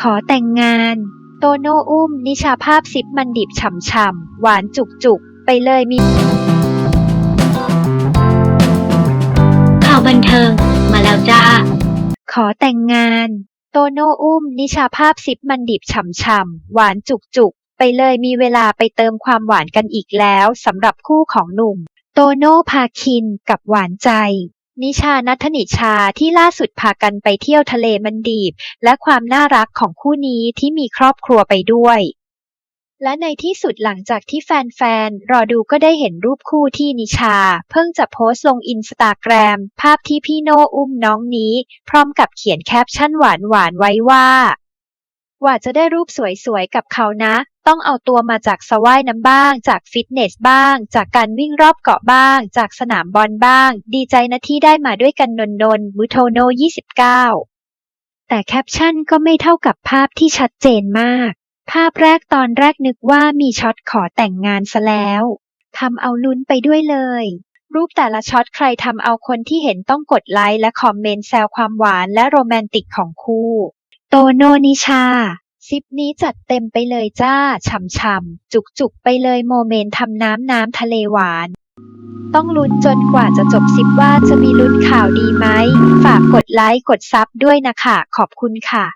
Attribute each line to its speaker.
Speaker 1: ขอแต่งงาน โตโน่อุ้ม นิชาภาพซิปมันดิบฉ่ำๆ หวานจุกๆ ไปเลยมี
Speaker 2: ข่าวบันเทิง มาแล้วจ้า
Speaker 1: ขอแต่งงาน โตโน่อุ้ม นิชาภาพซิปมันดิบฉ่ำๆ หวานจุกๆ ไปเลยมีเวลาไปเติมความหวานกันอีกแล้วสำหรับคู่ของหนุ่ม โตโน่พาคินกับหวานใจ นิชานัทนิชาที่ล่าสุดพากันไปเที่ยวทะเลมันดีบ และความน่ารักของคู่นี้ที่มีครอบครัวไปด้วย และในที่สุดหลังจากที่แฟนๆ รอดูก็ได้เห็นรูปคู่ที่นิชา เพิ่งจะโพสต์ลงอินสตาแกรม ภาพที่พี่โนอุ้มน้องนี้ พร้อมกับเขียนแคปชั่นหวานๆไว้ว่า ว่าจะได้รูปสวยๆ กับเขานะ ต้องเอาตัวมาจากสว่ายน้ำบ้าง จากฟิตเนสบ้าง จากการวิ่งรอบเกาะบ้าง จากสนามบอลบ้าง ดีใจนะที่ได้มาด้วยกันนนนๆมุโทโน 29 แต่แคปชั่นก็ไม่เท่ากับภาพที่ชัดเจนมาก ภาพแรกตอนแรกนึกว่ามีช็อตขอแต่งงานซะแล้วทำเอาลุ้นไปด้วยเลย รูปแต่ละช็อตใครทำเอาคนที่เห็นต้องกดไลค์และคอมเมนต์แซวความหวานและโรแมนติกของคู่ โตโนนิชา ซิปนี้จัดเต็มไปเลยจ้าฉ่ำๆ จุกๆ ไปเลยโมเมนต์ทำน้ำน้ำทะเลหวาน ต้องลุ้นจนกว่าจะจบซิปว่าจะมีลุ้นข่าวดีไหม ฝากกดไลค์ กดซับด้วยนะคะ ขอบคุณค่ะ